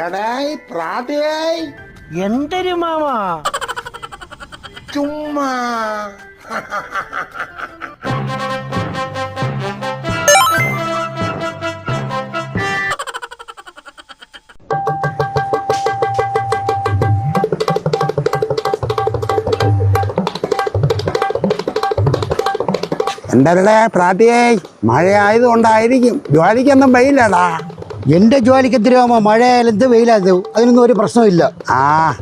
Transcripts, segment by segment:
എടായ് പ്രാതയായി. എന്തൊരു മാമ? ചുമ്മാ. എന്തരടേ പ്രാർത്ഥിയേ മഴ ആയതുകൊണ്ടായിരിക്കും ജോലിക്കൊന്നും വെയിലടാ. എന്റെ ജോലിക്ക് എന്തിനാമോ മഴയായാലും എന്ത് വെയിലാത് അതിനൊന്നും ഒരു പ്രശ്നമില്ല ആ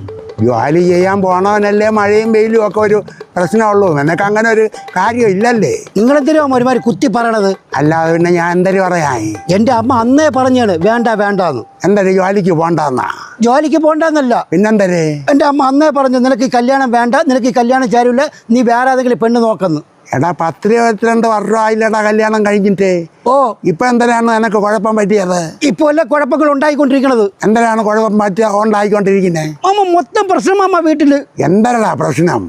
ജോലി ചെയ്യാൻ പോണവനല്ലേ മഴയും വെയിലും ഒക്കെ ഒരു പ്രശ്നമുള്ളൂ. നിനക്ക് അങ്ങനെ ഒരു കാര്യം ഇല്ലല്ലേ? നിങ്ങളെന്തിനാമോ ഒരുമാതിരി കുത്തി പറയണത്? അല്ലാതെ പിന്നെ ഞാൻ എന്തൊരു പറയായി എന്റെ അമ്മ അന്നേ പറഞ്ഞാണ് വേണ്ട വേണ്ടാന്ന്. എന്തൊരു ജോലിക്ക് പോണ്ടെന്നാ? ജോലിക്ക് പോണ്ടെന്നല്ല. പിന്നെന്തരേ? എന്റെ അമ്മ അന്നേ പറഞ്ഞു നിനക്ക് ഈ കല്യാണം വേണ്ട നിനക്ക് ഈ കല്യാണം ചേരൂല നീ വേറെ ഏതെങ്കിലും പെണ്ണ് നോക്കുന്നു. എടാ പത്ത് ഇരുപത്തിരണ്ട് വർഷം ആയില്ലടാ കല്യാണം കഴിഞ്ഞിട്ട്. ഓ. ഇപ്പൊ എന്തിനാണ് നിനക്ക് കുഴപ്പം പറ്റിയത്? ഇപ്പൊ എല്ലാ കുഴപ്പങ്ങൾ ഉണ്ടായിക്കൊണ്ടിരിക്കുന്നത് എന്തിനാണ് കുഴപ്പം പറ്റിയ ഉണ്ടായിക്കൊണ്ടിരിക്കുന്നത് അമ്മ മൊത്തം പ്രശ്നം അമ്മ വീട്ടിൽ. എന്തരടാ പ്രശ്നം?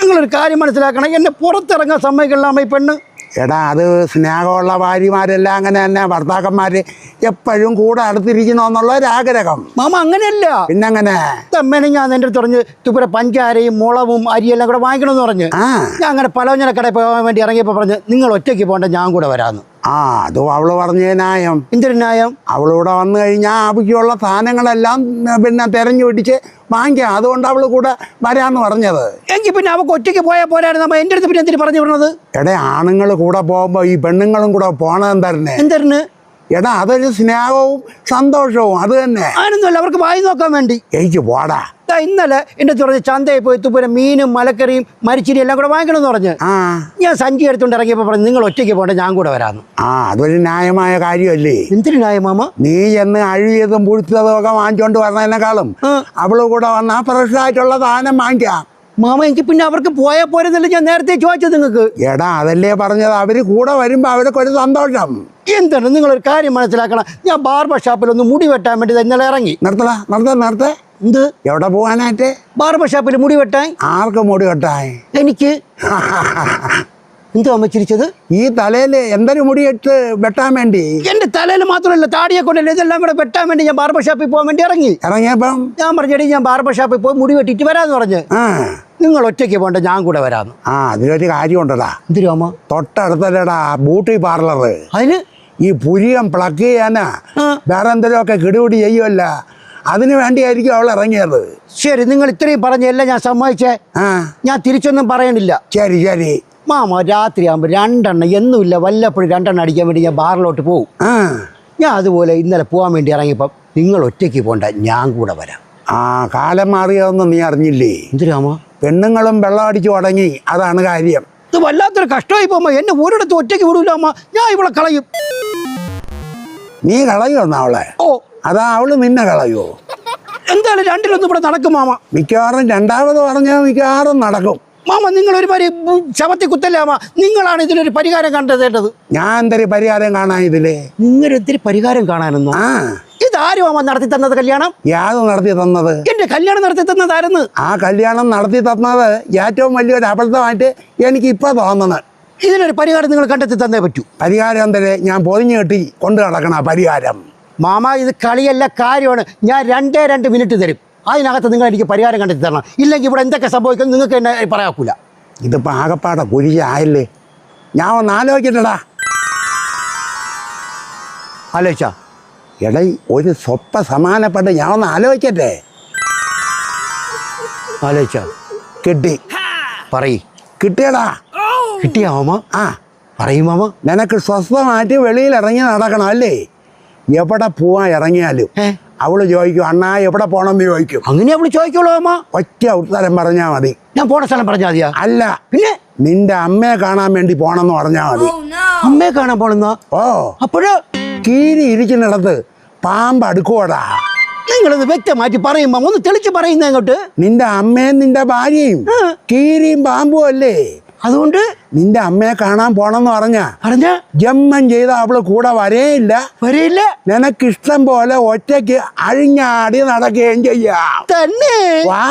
നിങ്ങളൊരു കാര്യം മനസ്സിലാക്കണം. എന്നെ പുറത്തിറങ്ങാൻ സമ്മതിക്കലാമ ഈ പെണ്ണ്. എടാ അത് സ്നേഹമുള്ള ഭാര്യമാരെല്ലാം അങ്ങനെ തന്നെ ഭർത്താക്കന്മാർ എപ്പോഴും കൂടെ അടുത്തിരിക്കണമെന്നുള്ള ഒരാഗ്രഹം മാമ അങ്ങനെയല്ല. പിന്നെങ്ങനെ? തമ്മനെ ഞാൻ എന്റെ അടുത്ത് പറഞ്ഞ് തുപ്പുര പഞ്ചാരയും മുളവും അരിയെല്ലാം കൂടെ വാങ്ങിക്കണമെന്ന് പറഞ്ഞ്? ഞാൻ അങ്ങനെ പലവഞ്ഞന കടയിൽ പോകാൻ വേണ്ടി ഇറങ്ങിയപ്പോൾ പറഞ്ഞ് നിങ്ങൾ ഒറ്റയ്ക്ക് പോകണ്ട ഞാൻ കൂടെ വരാമെന്ന് ആ അതും അവൾ പറഞ്ഞ ന്യായം. എന്തൊരു ന്യായം? അവളിവിടെ വന്നു കഴിഞ്ഞാൽ ആവശ്യമുള്ള സാധനങ്ങളെല്ലാം പിന്നെ തെരഞ്ഞു പിടിച്ച് വാങ്ങിക്കാം അതുകൊണ്ട് അവൾ കൂടെ വരാന്ന് പറഞ്ഞത്. എങ്കിൽ പിന്നെ അവൾക്ക് ഒറ്റയ്ക്ക് പോയാൽ പോരായിരുന്നു. നമ്മ എന്റെ അടുത്ത് പിന്നെ എന്തിനു പറഞ്ഞു പറഞ്ഞത് എടേ ആണുങ്ങൾ കൂടെ പോകുമ്പോൾ ഈ പെണ്ണുങ്ങളും കൂടെ പോണത് എന്തായിരുന്നു? എന്തായിരുന്നു എടാ അതൊരു സ്നേഹവും സന്തോഷവും അത് തന്നെ. ആനൊന്നുമല്ല അവർക്ക് വായി നോക്കാൻ വേണ്ടി. എനിക്ക് പോടാ. ദാ ഇന്നലെ എന്റെ അടുത്ത് പറഞ്ഞ് ചന്തയിൽ പോയി തുപ്പര മീനും മലക്കറിയും മരിച്ചിരി എല്ലാം കൂടെ വാങ്ങിക്കണമെന്ന് പറഞ്ഞ്. ആ. ഞാൻ സഞ്ചി എടുത്തുകൊണ്ട് ഇറങ്ങിയപ്പോൾ പറഞ്ഞു നിങ്ങൾ ഒറ്റയ്ക്ക് പോകണ്ട ഞാൻ കൂടെ വരാമെന്ന്. ആ അതൊരു ന്യായമായ കാര്യമല്ലേ? എന്തിനു ന്യായമാമ നീ എന്ന് അഴുകിയതും പുഴുത്തതും ഒക്കെ വാങ്ങിച്ചോണ്ട് വരുന്നതിനേക്കാളും ആ. അവൾ കൂടെ വന്നാ ഫ്രഷായിട്ടുള്ള സാധനം വാങ്ങിക്കാം. മാമ എനിക്ക് പിന്നെ അവർക്ക് പോയാൽ പോരെന്നല്ല ഞാൻ നേരത്തെ ചോദിച്ചത് നിങ്ങൾക്ക്. എടാ അതല്ലേ പറഞ്ഞത്? അവർ കൂടെ വരുമ്പോ അവർക്ക് ഒരു സന്തോഷം. എന്താണ്? നിങ്ങളൊരു കാര്യം മനസ്സിലാക്കണം. ഞാൻ ബാർബർ ഷാപ്പിൽ ഒന്ന് മുടി വെട്ടാൻ വേണ്ടി ഇന്നലെ ഇറങ്ങി. നിർത്തടാ നിർത്ത നിർത്തേ. എന്ത്? എവിടെ പോവാനായിട്ട്? ബാർബർ ഷാപ്പിൽ മുടി വെട്ടാൻ. ആർക്ക് മുടി വെട്ടാൻ? എനിക്ക്. എന്തോ അമ്മ ചിരിച്ചത്? ഈ തലയിൽ എന്തൊരു മുടി ഇട്ട് വെട്ടാൻ വേണ്ടി? എന്റെ തലയിൽ മാത്രമല്ല താടിയെ കൊണ്ടല്ലേ ഇതെല്ലാം കൂടെ വെട്ടാൻ വേണ്ടി ഞാൻ ബാർബർ ഷാപ്പിൽ പോകാൻ വേണ്ടി ഇറങ്ങി. ഇറങ്ങിയപ്പം? ഞാൻ പറഞ്ഞടി ഞാൻ ബാർബർ ഷാപ്പിൽ പോയി മുടി വെട്ടിട്ട് വരാന്ന് പറഞ്ഞു. നിങ്ങൾ ഒറ്റയ്ക്ക് പോകണ്ട ഞാൻ കൂടെ വരാന്ന്. ആ അതിലൊരു കാര്യമുണ്ടടാ എന്തിരും അമ്മ? തൊട്ടടുത്തല്ലടാ ബ്യൂട്ടി പാർലർ അതിന്? ഈ പുരികം പ്ലഗ് ചെയ്യാനാ. വേറെ വേറെ എന്തെങ്കിലുമൊക്കെ കിടുപിടി ചെയ്യുമല്ല അതിനു വേണ്ടിയായിരിക്കും അവൾ ഇറങ്ങിയത് ശരി നിങ്ങൾ ഇത്രയും പറഞ്ഞല്ല ഞാൻ സമ്മതിച്ചേ? ഞാൻ തിരിച്ചൊന്നും പറയണില്ല. ശരി ശരി. മാമ രാത്രി ആകുമ്പോ രണ്ടെണ്ണം എന്നുമില്ല വല്ലപ്പോഴും രണ്ടെണ്ണം അടിക്കാൻ വേണ്ടി ഞാൻ ബാറിലോട്ട് പോകും ഞാൻ അതുപോലെ ഇന്നലെ പോകാൻ വേണ്ടി ഇറങ്ങിയപ്പം നിങ്ങൾ ഒറ്റയ്ക്ക് പോണ്ട ഞാൻ കൂടെ വരാം. ആ കാലം മാറിയതൊന്നും നീ അറിഞ്ഞില്ലേ? എന്തിനാമ പെണ്ണുങ്ങളും വെള്ളം അടിച്ചു തുടങ്ങി അതാണ് കാര്യം. ഇത് വല്ലാത്തൊരു കഷ്ടമായി പോകുമ്പോ എന്നെ ഒരിടത്ത് ഒറ്റയ്ക്ക് വിടൂല അമ്മ. ഞാൻ ഇവളെ കളയും. നീ കളയുമെന്ന അവളെ? ഓ അതാ അവൾ നിന്നെ കളയോ എന്താണ് രണ്ടിലൊന്നും ഇവിടെ നടക്കും മാമ? മിക്കവാറും രണ്ടാമത് പറഞ്ഞാൽ മിക്കവാറും നടക്കും. മാമ നിങ്ങൾ ഒരു പരി ശവത്തി കുത്തല്ലാമ നിങ്ങളാണ് ഇതിനൊരു പരിഹാരം കണ്ടെത്തേണ്ടത്. ഞാൻ എന്തൊരു പരിഹാരം കാണാൻ ഇതിലേ. നിങ്ങൾ എന്തൊരു പരിഹാരം കാണാനൊന്നും? ആ. ഇതാരും അമ്മ നടത്തി തന്നത് കല്യാണം? യാത് നടത്തി തന്നത്. എന്റെ കല്യാണം നടത്തി തന്നതായിരുന്നു. ആ കല്യാണം നടത്തി തന്നത് ഏറ്റവും വലിയൊരു അബദ്ധമായിട്ട് എനിക്ക് ഇപ്പൊ തോന്നുന്നത്. ഇതിനൊരു പരിഹാരം നിങ്ങൾ കണ്ടെത്തി തന്നേ പറ്റൂ. പരിഹാരം എന്തേ ഞാൻ പൊതിഞ്ഞു കെട്ടി കൊണ്ടു നടക്കണ പരിഹാരം. മാമ ഇത് കളിയല്ല കാര്യമാണ്. ഞാൻ രണ്ടേ രണ്ട് മിനിറ്റ് തരും. അതിനകത്ത് നിങ്ങൾ എനിക്ക് പരിഹാരം കണ്ടെത്തി തരണം. ഇല്ലെങ്കിൽ ഇവിടെ എന്തൊക്കെ സംഭവിക്കും നിങ്ങൾക്ക് എന്നെ പറയാക്കൂല. ഇതിപ്പോൾ ആകപ്പാടെ കുരിശായല്ലേ ഞാൻ ഒന്ന് ആലോചിക്കണ്ടടാ. ആലോചിച്ച? എടൈ ഒരു സ്വപ്പ സമാനപ്പെട്ട് ഞാൻ ഒന്ന് ആലോചിക്കട്ടെ. ആലോചിച്ച? കിട്ടി. പറയ്. കിട്ടിയടാ. കിട്ടിയ മാമ? ആ. പറയും മാമ. നിനക്ക് സ്വസ്ഥമായിട്ട് വെളിയിൽ ഇറങ്ങി നടക്കണം അല്ലേ? എവിടെ പോവാൻ ഇറങ്ങിയാലും അവൾ ചോദിക്കും അണ്ണാ എവിടെ പോണമെന്ന് ചോദിക്കും. അങ്ങനെ അവൾ ചോദിക്കോളൂ അമ്മ. ഒറ്റ ഉത്തരം പറഞ്ഞാ മതി. ഞാൻ പോണ സ്ഥലം പറഞ്ഞാ മതിയാ? അല്ല പിന്നെ? നിന്റെ അമ്മയെ കാണാൻ വേണ്ടി പോണെന്ന് പറഞ്ഞാ മതി. അമ്മയെ കാണാൻ പോണെന്നോ? ഓ. അപ്പോഴ്? കീരി ഇരിക്കുന്നിടത്ത് പാമ്പ് അടുക്കുവടാ? നിങ്ങളിത് വ്യക്തമായിട്ട് പറയുമ്പോ ഒന്ന് തെളിച്ച് പറയുന്ന അങ്ങോട്ട്. നിന്റെ അമ്മയും നിന്റെ ഭാര്യയും. കീരിയും പാമ്പും അല്ലേ? അതുകൊണ്ട് നിന്റെ അമ്മയെ കാണാൻ പോണെന്ന് പറഞ്ഞ പറഞ്ഞ? ജന്മം ചെയ്ത അവൾ കൂടെ വരേയില്ല. നിനക്ക് നിനക്കിഷ്ടം പോലെ ഒറ്റയ്ക്ക് അഴിഞ്ഞാടി നടക്കുകയും ചെയ്യാം. തന്നെ? വാ.